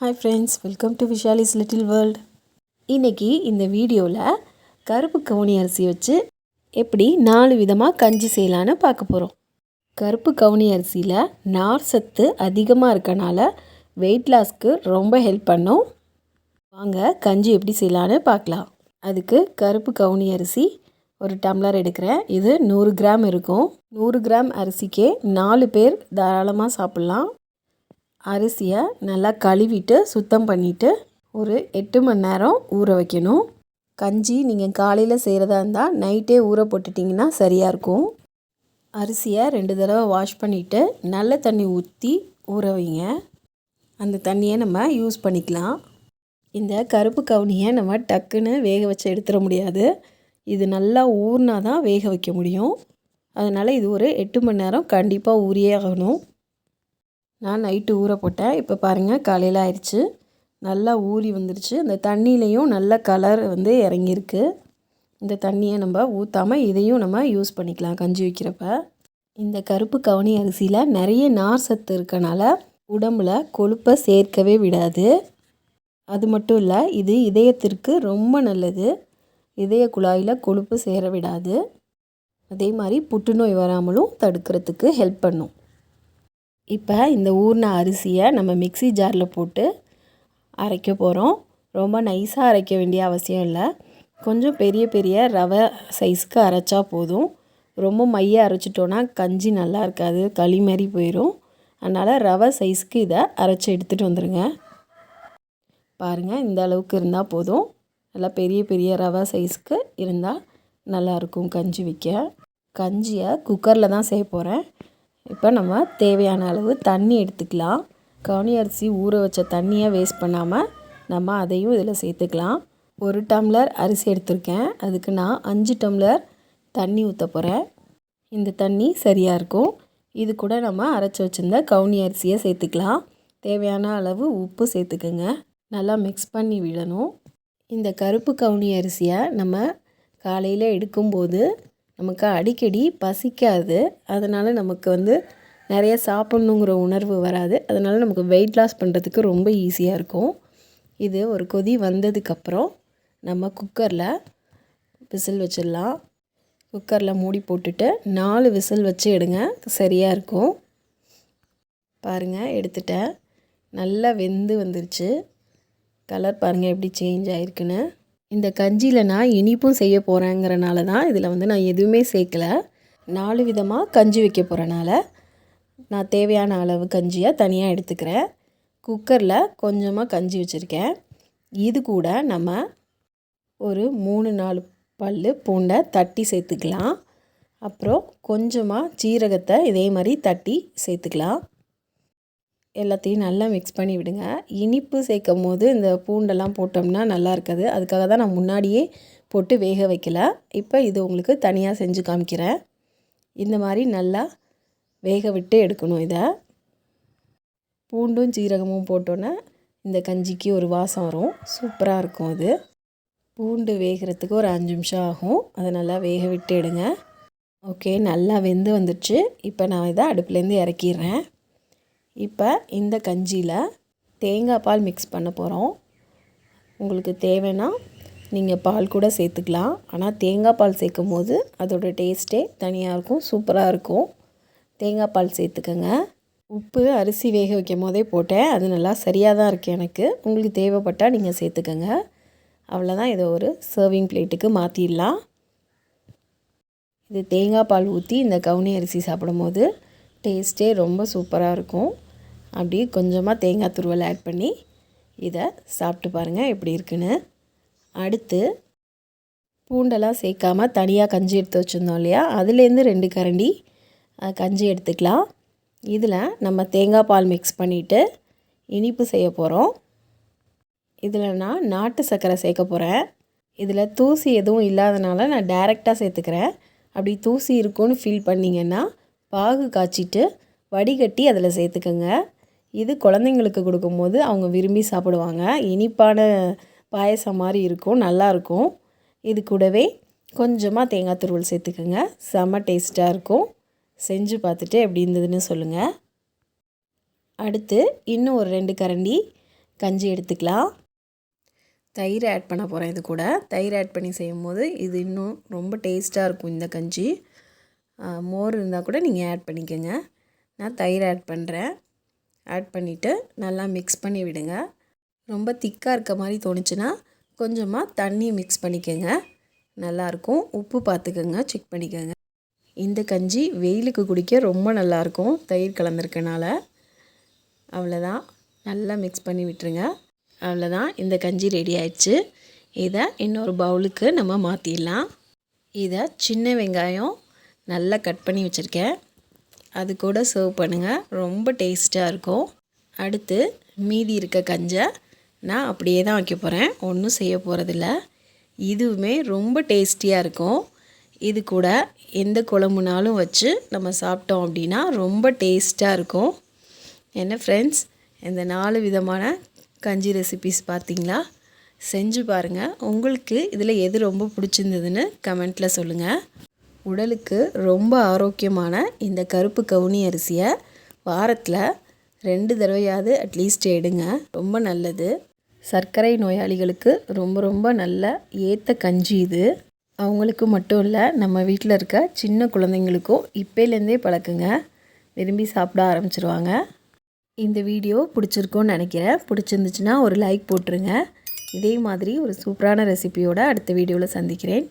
Hi friends welcome to Vishali's little world இன்றைக்கி இந்த வீடியோவில் கருப்பு கவுனி அரிசி வச்சு எப்படி நாலு விதமாக கஞ்சி செய்யலான்னு பார்க்க போகிறோம் கருப்பு கவுனி அரிசியில் நார் சத்து அதிகமாக இருக்கனால வெயிட் லாஸ்க்கு ரொம்ப ஹெல்ப் பண்ணும். வாங்க கஞ்சி எப்படி செய்யலான்னு பார்க்கலாம். அதுக்கு கருப்பு கவுனி அரிசி ஒரு டம்ளர் எடுக்கிறேன். இது நூறு கிராம் இருக்கும். நூறு கிராம் அரிசிக்கே நாலு பேர் தாராளமாக சாப்பிட்லாம். அரிசியை நல்லா கழுவிட்டு சுத்தம் பண்ணிவிட்டு ஒரு எட்டு மணி நேரம் ஊற வைக்கணும். கஞ்சி நீங்கள் காலையில் செய்கிறதா இருந்தால் நைட்டே ஊற போட்டுட்டிங்கன்னா சரியாக இருக்கும். அரிசியை ரெண்டு தடவை வாஷ் பண்ணிவிட்டு நல்ல தண்ணி ஊற்றி ஊற வைங்க. அந்த தண்ணியை நம்ம யூஸ் பண்ணிக்கலாம். இந்த கருப்பு கவுனியை நம்ம டக்குன்னு வேக வச்சு எடுத்துட முடியாது. இது நல்லா ஊறினா தான் வேக வைக்க முடியும். அதனால் இது ஒரு எட்டு மணி நேரம் கண்டிப்பாக ஊறியே ஆகணும். நான் நைட்டு ஊற போட்டேன். இப்போ பாருங்கள் காலையில் ஆயிடுச்சு. நல்லா ஊறி வந்துருச்சு. இந்த தண்ணியிலையும் நல்ல கலர் வந்து இறங்கியிருக்கு. இந்த தண்ணியை நம்ம ஊற்றாமல் இதையும் நம்ம யூஸ் பண்ணிக்கலாம் கஞ்சி வைக்கிறப்ப. இந்த கருப்பு கவனி அரிசியில் நிறைய நார் சத்து இருக்கனால உடம்புல கொழுப்பை சேர்க்கவே விடாது. அது மட்டும் இல்லை இது இதயத்திற்கு ரொம்ப நல்லது. இதய குழாயில் கொழுப்பு சேர விடாது. அதே மாதிரி புற்றுநோய் வராமலும் தடுக்கிறதுக்கு ஹெல்ப் பண்ணும். இப்போ இந்த ஊர்ன அரிசியை நம்ம மிக்சி ஜாரில் போட்டு அரைக்க போகிறோம். ரொம்ப நைஸாக அரைக்க வேண்டிய அவசியம் இல்லை. கொஞ்சம் பெரிய பெரிய ரவை சைஸ்க்கு அரைச்சா போதும். ரொம்ப மைய அரைச்சிட்டோன்னா கஞ்சி நல்லா இருக்காது களி மாதிரி போயிடும் அதனால் ரவை சைஸ்க்கு இதை அரைச்சி எடுத்துகிட்டு வந்துடுங்க பாருங்கள் இந்த அளவுக்கு இருந்தால் போதும். நல்லா பெரிய பெரிய ரவை சைஸ்க்கு இருந்தால் நல்லாயிருக்கும் கஞ்சி விற்க கஞ்சியை குக்கரில் தான் செய்ய போகிறேன். இப்போ நம்ம தேவையான அளவு தண்ணி எடுத்துக்கலாம். கவுனி அரிசி ஊற வச்ச தண்ணியை வேஸ்ட் பண்ணாமல் நம்ம அதையும் இதில் சேர்த்துக்கலாம். ஒரு டம்ளர் அரிசி எடுத்திருக்கேன். அதுக்கு நான் அஞ்சு டம்ளர் தண்ணி ஊற்ற போகிறேன் இந்த தண்ணி சரியாக இருக்கும். இது கூட நம்ம அரைச்சி வச்சுருந்த கவுனி அரிசியை சேர்த்துக்கலாம். தேவையான அளவு உப்பு சேர்த்துக்குங்க. நல்லா மிக்ஸ் பண்ணி விடணும். இந்த கருப்பு கவுனி அரிசியை நம்ம காலையில் எடுக்கும்போது நமக்கு அடிக்கடி பசிக்காது. அதனால் நமக்கு வந்து நிறைய சாப்பிட்ணுங்கிற உணர்வு வராது. அதனால் நமக்கு வெயிட் லாஸ் பண்ணுறதுக்கு ரொம்ப ஈஸியாக இருக்கும். இது ஒரு கொதி வந்ததுக்கப்புறம் நம்ம குக்கரில் விசில் வச்சிடலாம். குக்கரில் மூடி போட்டுட்டு நாலு விசில் வச்சு எடுங்க. சரியாக இருக்கும். பாருங்கள் எடுத்துட்டேன். நல்லா வெந்து வந்துருச்சு. கலர் பாருங்கள் எப்படி சேஞ்ச் ஆகிருக்குன்னு இந்த கஞ்சியில் நான் இனிப்பும் செய்ய போகிறேங்கிறனால தான் இதில் வந்து நான் எதுவுமே சேர்க்கலை. நாலு விதமாக கஞ்சி வைக்க போகிறனால நான் தேவையான அளவு கஞ்சியை தனியாக எடுத்துக்கிறேன். குக்கரில் கொஞ்சமாக கஞ்சி வச்சுருக்கேன். இது கூட நம்ம ஒரு மூணு நாலு பல் பூண்டை தட்டி சேர்த்துக்கலாம். அப்புறம் கொஞ்சமாக சீரகத்தை இதே மாதிரி தட்டி சேர்த்துக்கலாம். எல்லாத்தையும் நல்லா மிக்ஸ் பண்ணி விடுங்க. இனிப்பு சேர்க்கும் போது இந்த பூண்டெல்லாம் போட்டோம்னா நல்லா இருக்காது. அதுக்காக தான் நான் முன்னாடியே போட்டு வேக வைக்கல. இப்போ இது உங்களுக்கு தனியாக செஞ்சு காமிக்கிறேன். இந்த மாதிரி நல்லா வேக விட்டு எடுக்கணும் இதை. பூண்டும் சீரகமும் போட்டோன்னே இந்த கஞ்சிக்கு ஒரு வாசம் வரும். சூப்பராக இருக்கும் அது. பூண்டு வேகிறதுக்கு ஒரு அஞ்சு நிமிஷம் ஆகும். அதை நல்லா வேக விட்டு எடுங்க. ஓகே நல்லா வெந்து வந்துடுச்சு. இப்போ நான் இதை அடுப்புலேருந்து இறக்கிடுறேன். இப்போ இந்த கஞ்சியில் தேங்காய் பால் மிக்ஸ் பண்ண போகிறோம். உங்களுக்கு தேவைன்னா நீங்கள் பால் கூட சேர்த்துக்கலாம். ஆனால் தேங்காய் பால் சேர்க்கும் போது அதோடய டேஸ்ட்டே தனியாக இருக்கும் சூப்பராக இருக்கும். தேங்காய் பால் சேர்த்துக்கோங்க. உப்பு அரிசி வேக வைக்கும் போதே போட்டேன். அது நல்லா சரியாக தான் இருக்குது எனக்கு. உங்களுக்கு தேவைப்பட்டால் நீங்கள் சேர்த்துக்கோங்க. அவ்வளோதான். இதை ஒரு சர்விங் பிளேட்டுக்கு மாற்றிடலாம். இது தேங்காய் பால் ஊற்றி இந்த கவுனி அரிசி சாப்பிடும்போது டேஸ்ட்டே ரொம்ப சூப்பராக இருக்கும். அப்படி கொஞ்சமாக தேங்காய் துருவல் ஆட் பண்ணி இதை சாப்பிட்டு பாருங்கள் எப்படி இருக்குன்னு. அடுத்து பூண்டெல்லாம் சேர்க்காமல் தனியாக கஞ்சி எடுத்து வச்சுருந்தோம் இல்லையா? அதுலேருந்து ரெண்டு கரண்டி கஞ்சி எடுத்துக்கலாம். இதில் நம்ம தேங்காய் பால் மிக்ஸ் பண்ணிவிட்டு இனிப்பு செய்ய போகிறோம் இதில் நான் நாட்டு சர்க்கரை சேர்க்க போகிறேன் இதில் தூசி எதுவும் இல்லாதனால நான் டைரெக்டாக சேர்த்துக்கிறேன். அப்படி தூசி இருக்குன்னு ஃபீல் பண்ணிங்கன்னா பாகு காய்ச்சிட்டு வடிகட்டி அதில் சேர்த்துக்கோங்க. இது குழந்தைங்களுக்கு கொடுக்கும்போது அவங்க விரும்பி சாப்பிடுவாங்க. இனிப்பான பாயசம் மாதிரி இருக்கும் நல்லாயிருக்கும் இது கூடவே கொஞ்சமாக தேங்காய் துருவல் சேர்த்துக்கோங்க. செம்ம டேஸ்ட்டாக இருக்கும். செஞ்சு பார்த்துட்டு எப்படி இருந்ததுன்னு சொல்லுங்கள் அடுத்து இன்னும் ஒரு ரெண்டு கரண்டி கஞ்சி எடுத்துக்கலாம். தயிர் ஆட் பண்ண போகிறேன் இது கூட. தயிர் ஆட் பண்ணி செய்யும்போது இது இன்னும் ரொம்ப டேஸ்ட்டாக இருக்கும் இந்த கஞ்சி. மோர் இருந்தால் கூட நீங்கள் ஆட் பண்ணிக்கோங்க. நான் தயிர் ஆட் பண்ணுறேன் ஆட் பண்ணிவிட்டு நல்லா மிக்ஸ் பண்ணி விடுங்க. ரொம்ப திக்காக இருக்க மாதிரி தோணுச்சுன்னா கொஞ்சமாக தண்ணி மிக்ஸ் பண்ணிக்கோங்க. நல்லாயிருக்கும். உப்பு பார்த்துக்கோங்க. செக் பண்ணிக்கோங்க. இந்த கஞ்சி வெயிலுக்கு குடிக்க ரொம்ப நல்லாயிருக்கும். தயிர் கலந்துருக்கனால. அவ்வளோதான். நல்லா மிக்ஸ் பண்ணி விட்டுருங்க. அவ்வளோதான். இந்த கஞ்சி ரெடி ஆயிடுச்சு. இதை இன்னொரு பவுலுக்கு நம்ம மாற்றிடலாம் இதை சின்ன வெங்காயம் நல்லா கட் பண்ணி வச்சுருக்கேன். அது கூட சர்வ் பண்ணுங்கள் ரொம்ப டேஸ்ட்டாக இருக்கும். அடுத்து மீதி இருக்க கஞ்சை நான் அப்படியே தான் வைக்க போகிறேன் ஒன்றும் செய்ய போகிறதில்ல இதுவுமே ரொம்ப டேஸ்டியாக இருக்கும். இது கூட எந்த குழம்புனாலும் வச்சு நம்ம சாப்பிட்டோம் அப்படின்னா ரொம்ப டேஸ்ட்டாக இருக்கும். என்ன ஃப்ரெண்ட்ஸ் இந்த நாலு விதமான கஞ்சி ரெசிபிஸ் பார்த்தீங்களா? செஞ்சு பாருங்கள் உங்களுக்கு இதில் எது ரொம்ப பிடிச்சிருந்ததுன்னு கமெண்ட்டில் சொல்லுங்கள் உடலுக்கு ரொம்ப ஆரோக்கியமான இந்த கருப்பு கவுனி அரிசியை வாரத்தில் ரெண்டு தடவையாவது அட்லீஸ்ட் எடுங்க. ரொம்ப நல்லது. சர்க்கரை நோயாளிகளுக்கு ரொம்ப ரொம்ப நல்ல ஏற்ற கஞ்சி இது. அவங்களுக்கு மட்டும் இல்லை நம்ம வீட்டில் இருக்க சின்ன குழந்தைங்களுக்கும் இப்போலேருந்தே பழக்குங்க. விரும்பி சாப்பிட ஆரம்பிச்சிருவாங்க. இந்த வீடியோ பிடிச்சிருக்கோன்னு நினைக்கிறேன். பிடிச்சிருந்துச்சுன்னா ஒரு லைக் போட்டுருங்க. இதே மாதிரி ஒரு சூப்பரான ரெசிபியோட அடுத்த வீடியோவில் சந்திக்கிறேன்.